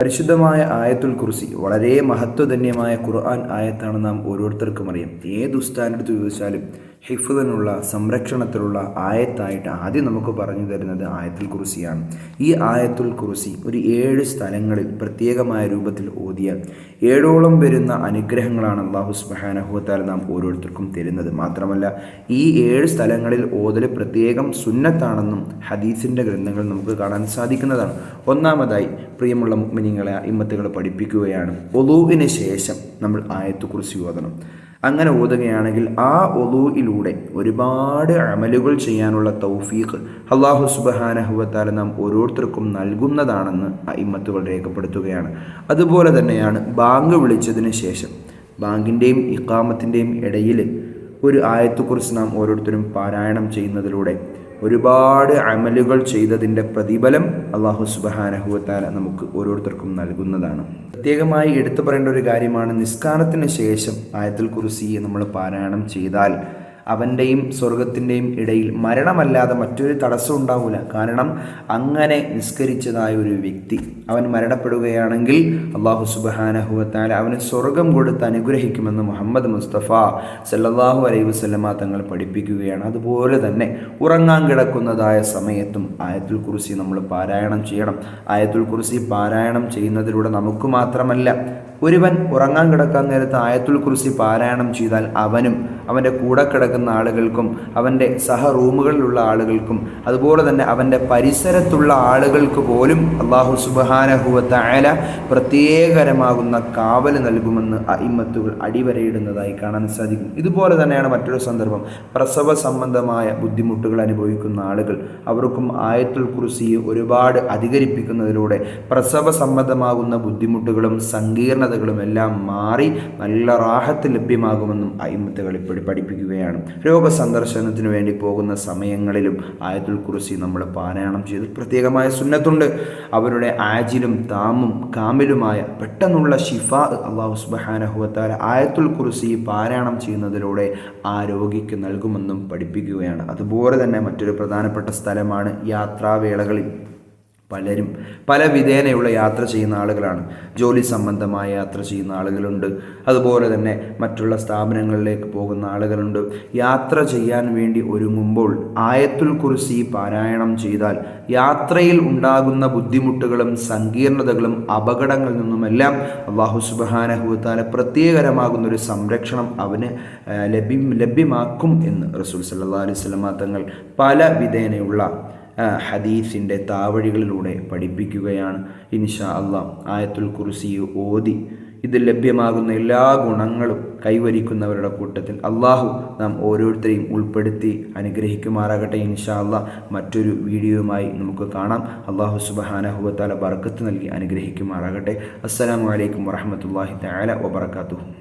പരിശുദ്ധമായ ആയത്തുൽ കുർസി വളരെ മഹത്വധന്യമായ ഖുർആൻ ആയത്താണ് നാം ഓരോരുത്തർക്കും അറിയാം. ഏത് ഉസ്താനെടുത്ത് ചോദിച്ചാലും ഹിഫുദിനുള്ള സംരക്ഷണത്തിലുള്ള ആയത്തായിട്ട് ആദ്യം നമുക്ക് പറഞ്ഞു തരുന്നത് ആയത്തുൽ കുറിസിയാണ് ഈ ആയത്തുൽ കുറിസി ഒരു ഏഴ് സ്ഥലങ്ങളിൽ പ്രത്യേകമായ രൂപത്തിൽ ഓതിയാൽ ഏഴോളം വരുന്ന അനുഗ്രഹങ്ങളാണ് അള്ളാഹു സ്മഹാനഹുത്താൽ നാം ഓരോരുത്തർക്കും തരുന്നത്. മാത്രമല്ല ഈ ഏഴ് സ്ഥലങ്ങളിൽ ഓതൽ പ്രത്യേകം സുന്നത്താണെന്നും ഹദീസിന്റെ ഗ്രന്ഥങ്ങൾ നമുക്ക് കാണാൻ സാധിക്കുന്നതാണ്. ഒന്നാമതായി പ്രിയമുള്ള മുഗ്മിനിങ്ങളെ ഇമ്മത്തുകൾ പഠിപ്പിക്കുകയാണ്. ഒലൂവിന് ശേഷം നമ്മൾ ആയത്തു കുറിച്ച് ഓതണം. അങ്ങനെ ഓതുകയാണെങ്കിൽ ആ ഒതുയിലൂടെ ഒരുപാട് അമലുകൾ ചെയ്യാനുള്ള തൗഫീഖ് അള്ളാഹു സുബഹാനഹുവത്താല നാം ഓരോരുത്തർക്കും നൽകുന്നതാണെന്ന് ആ ഇമ്മത്തുകൾ രേഖപ്പെടുത്തുകയാണ്. അതുപോലെ തന്നെയാണ് ബാങ്ക് വിളിച്ചതിന് ശേഷം ബാങ്കിന്റെയും ഇക്കാമത്തിന്റെയും ഇടയിൽ ഒരു ആയത്തെക്കുറിച്ച് നാം ഓരോരുത്തരും പാരായണം ചെയ്യുന്നതിലൂടെ ഒരുപാട് അമലുകൾ ചെയ്തതിന്റെ പ്രതിഫലം അള്ളാഹു സുബഹാനഹുവത്താല നമുക്ക് ഓരോരുത്തർക്കും നൽകുന്നതാണ്. പ്രത്യേകമായി എടുത്തു പറയേണ്ട ഒരു കാര്യമാണ് നിസ്കാരത്തിന് ശേഷം ആയത്തിൽ കുറിസി നമ്മൾ പാരായണം ചെയ്താൽ അവന്റെയും സ്വർഗത്തിന്റെയും ഇടയിൽ മരണമല്ലാതെ മറ്റൊരു തടസ്സം ഉണ്ടാവില്ല കാരണം അങ്ങനെ നിസ്കരിച്ചതായ ഒരു വ്യക്തി അവൻ മരണപ്പെടുകയാണെങ്കിൽ അള്ളാഹു സുബാനഹുവത്താല അവന് സ്വർഗം കൊടുത്ത് അനുഗ്രഹിക്കുമെന്ന് മുഹമ്മദ് മുസ്തഫ സല്ലാഹു അലൈഹി വസ്ലമ തങ്ങൾ പഠിപ്പിക്കുകയാണ്. അതുപോലെ തന്നെ ഉറങ്ങാൻ കിടക്കുന്നതായ സമയത്തും ആയത്തുൽ കുറിസി നമ്മൾ പാരായണം ചെയ്യണം. ആയത്തുൽ കുറിസി പാരായണം ചെയ്യുന്നതിലൂടെ നമുക്ക് മാത്രമല്ല ഒരുവൻ ഉറങ്ങാൻ കിടക്കാൻ നേരത്ത് ആയത്തുൽ കുറിസി പാരായണം ചെയ്താൽ അവനും അവന്റെ കൂടെ കിടക്കുന്ന ആളുകൾക്കും അവന്റെ സഹ റൂമുകളിലുള്ള ആളുകൾക്കും അതുപോലെ തന്നെ അവന്റെ പരിസരത്തുള്ള ആളുകൾക്ക് പോലും അള്ളാഹു സുബാനഹുവത്ത അയല പ്രത്യേകരമാകുന്ന കാവൽ നൽകുമെന്ന് അയിമത്തുകൾ അടിവരയിടുന്നതായി കാണാൻ സാധിക്കും. ഇതുപോലെ തന്നെയാണ് മറ്റൊരു സന്ദർഭം. പ്രസവ സംബന്ധമായ ബുദ്ധിമുട്ടുകൾ അനുഭവിക്കുന്ന ആളുകൾ അവർക്കും ആയത്തുൽ കുറിസിയെ ഒരുപാട് അധികരിപ്പിക്കുന്നതിലൂടെ പ്രസവ സംബന്ധമാകുന്ന ബുദ്ധിമുട്ടുകളും സങ്കീർണതകളും എല്ലാം മാറി നല്ല റാഹത്ത് ലഭ്യമാകുമെന്നും അയിമത്തുകൾ ഇപ്പോഴും പഠിപ്പിക്കുകയാണ്. രോഗസന്ദർശനത്തിന് വേണ്ടി പോകുന്ന സമയങ്ങളിലും ആയത്തുൽ കുറിസി നമ്മൾ പാരായണം ചെയ്ത്. പ്രത്യേകമായ സുന്നത്തുണ്ട്. അവരുടെ ആജിലും താമും കാമിലുമായ പെട്ടെന്നുള്ള ഷിഫ അള്ളാഹു സുബഹാനഹുവത്താല ആയത്തുൽ കുറിസി പാരായണം ചെയ്യുന്നതിലൂടെ ആ രോഗിക്ക് നൽകുമെന്നും പഠിപ്പിക്കുകയാണ്. അതുപോലെ തന്നെ മറ്റൊരു പ്രധാനപ്പെട്ട സ്ഥലമാണ് യാത്രാവേളകളിൽ. പലരും പല വിധേനയുള്ള യാത്ര ചെയ്യുന്ന ആളുകളാണ്. ജോലി സംബന്ധമായ യാത്ര ചെയ്യുന്ന ആളുകളുണ്ട്. അതുപോലെ തന്നെ മറ്റുള്ള സ്ഥാപനങ്ങളിലേക്ക് പോകുന്ന ആളുകളുണ്ട്. യാത്ര ചെയ്യാൻ വേണ്ടി ഒരുങ്ങുമ്പോൾ ആയത്തുൽ കുറിസി പാരായണം ചെയ്താൽ യാത്രയിൽ ഉണ്ടാകുന്ന ബുദ്ധിമുട്ടുകളും സങ്കീർണതകളും അപകടങ്ങളിൽ നിന്നുമെല്ലാം അള്ളാഹു സുബാനഹുത്താല പ്രത്യേകരമാകുന്ന ഒരു സംരക്ഷണം അവന് ലഭ്യം ലഭ്യമാക്കും എന്ന് റസൂൽ സല്ലാ അലൈഹി സ്വലമാ തങ്ങൾ പല വിധേനയുള്ള ഹദീസിന്റെ താവഴികളിലൂടെ പഠിപ്പിക്കുകയാണ്. ഇൻഷാ അള്ളാഹ് ആയത്തുൽ കുർസി ഓതി. ഇത് ലഭ്യമാകുന്ന എല്ലാ ഗുണങ്ങളും കൈവരിക്കുന്നവരുടെ കൂട്ടത്തിൽ അള്ളാഹു നാം ഓരോരുത്തരെയും ഉൾപ്പെടുത്തി അനുഗ്രഹിക്കുമാറാകട്ടെ ഇൻഷാ അള്ളാഹ് മറ്റൊരു വീഡിയോയുമായി നമുക്ക് കാണാം. അള്ളാഹു സുബഹാനഹുവത്താല ബർക്കത്ത് നൽകി അനുഗ്രഹിക്കുമാറാകട്ടെ. അസ്സലാമു അലൈക്കും വറഹമത്തല്ലാഹി തആല വബറകാതുഹു.